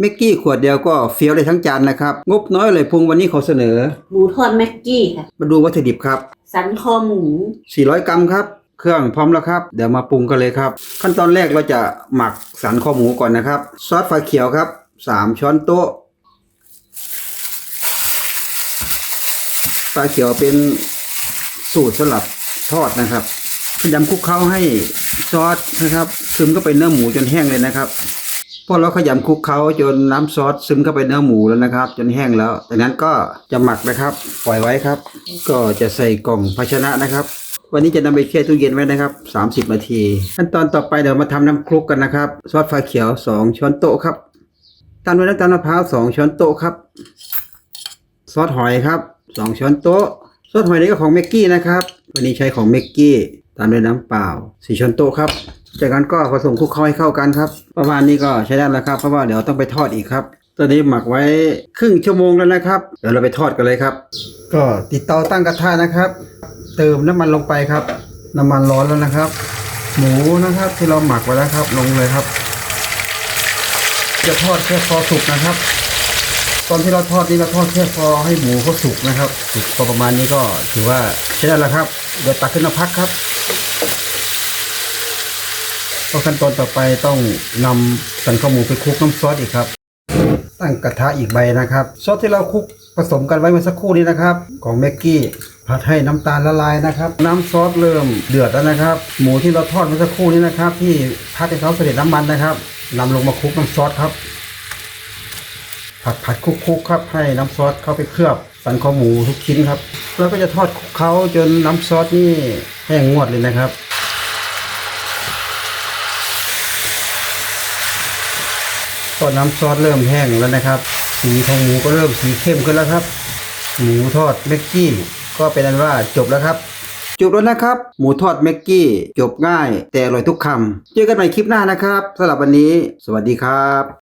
เมกกี้ขวดเดียวก็เฟี้ยวเลยทั้งจานนะครับ งบน้อยเลยพุงวันนี้ขอเสนอ หมูทอดแม็กกี้ค่ะ มาดูวัตถุดิบครับ สันคอหมู400 กรัมครับ เครื่องพร้อมแล้วครับ เดี๋ยวมาปรุงกันเลยครับ ขั้นตอนแรกเราจะหมักสันคอหมูก่อนนะครับ ซอสฝาเขียวครับ 3 ช้อนโต๊ะฝาเขียวเป็นสูตรสำหรับทอดนะครับพยายามคลุกเคล้าให้ซอสนะครับ ซึมเข้าไปเนื้อหมูจนแห้งเลยนะครับ พอเราขยำคลุกเคล้าจนน้ำซอสซึมเข้าไปเนื้อหมูแล้วนะครับ จนแห้งแล้วจากนั้นก็จะหมักนะครับ ปล่อยไว้ครับ ก็จะใส่กล่องภาชนะนะครับ วันนี้จะนำไปแช่ตู้เย็นไว้นะครับ 30 นาที ขั้นตอนต่อไปเดี๋ยวมาทำน้ำคลุกกันนะครับ ซอสฟ้าเขียว 2 ช้อนโต๊ะครับตามด้วยน้ำตาลมะพร้าว2ช้อนโต๊ะครับ ซอสหอยครับ2ช้อนโต๊ะ ซอสหอยนี่ก็ของเมกกี้นะครับ วันนี้ใช้ของเมกกี้ตามด้วยน้ำเปล่า4ช้อนโต๊ะครับ จากนั้นก็ผสมคลุกเข้าให้เข้ากันครับ ประมาณนี้ก็ใช้ได้แล้วครับ เพราะว่าเดี๋ยวต้องไปทอดอีกครับ ตอนนี้หมักไว้ครึ่งชั่วโมงแล้วนะครับ เดี๋ยวเราไปทอดกันเลยครับ ก็ติดเตาตั้งกระทะนะครับ เติมน้ำมันลงไปครับ น้ำมันร้อนแล้วนะครับ หมูนะครับที่เราหมักไว้แล้วครับ ลงเลยครับ จะทอดแค่พอสุกนะครับ ตอนที่เราทอดนี่เราทอดแค่พอให้หมูเขาสุกนะครับ สุกพอประมาณนี้ก็ถือว่าใช้ได้แล้วครับ เดี๋ยวตักขึ้นมาพักครับ ก็ขั้นตอนต่อไปต้องนำสันข้าวหมูไปคลุกน้ำซอสอีกครับ ตั้งกระทะอีกใบนะครับ ซอสที่เราคลุกผสมกันไว้เมื่อสักครู่นี้นะครับ ของแม็กกี้ผัดให้น้ำตาลละลายนะครับ น้ำซอสเริ่มเดือดแล้วนะครับ หมูที่เราทอดเมื่อสักครู่นี้นะครับ ที่พัดให้เขาเสด็จน้ำมันนะครับนำลงมาคลุกน้ำซอสครับ ผัดผัดคลุกๆครับให้น้ำซอสเข้าไปเคลือบสันคอหมูทุกชิ้นครับ แล้วก็จะทอดคลุกเขาจนน้ำซอสนี่แห้งงวดเลยนะครับ ก็น้ำซอสเริ่มแห้งแล้วนะครับ สีของหมูก็เริ่มสีเข้มขึ้นแล้วครับ หมูทอดเม็กกี้ก็เป็นอันว่าจบแล้วครับ จบแล้วนะครับ หมูทอดเม็กกี้จบง่าย แต่อร่อยทุกคำเจอกันใหม่คลิปหน้านะครับสำหรับวันนี้ สวัสดีครับ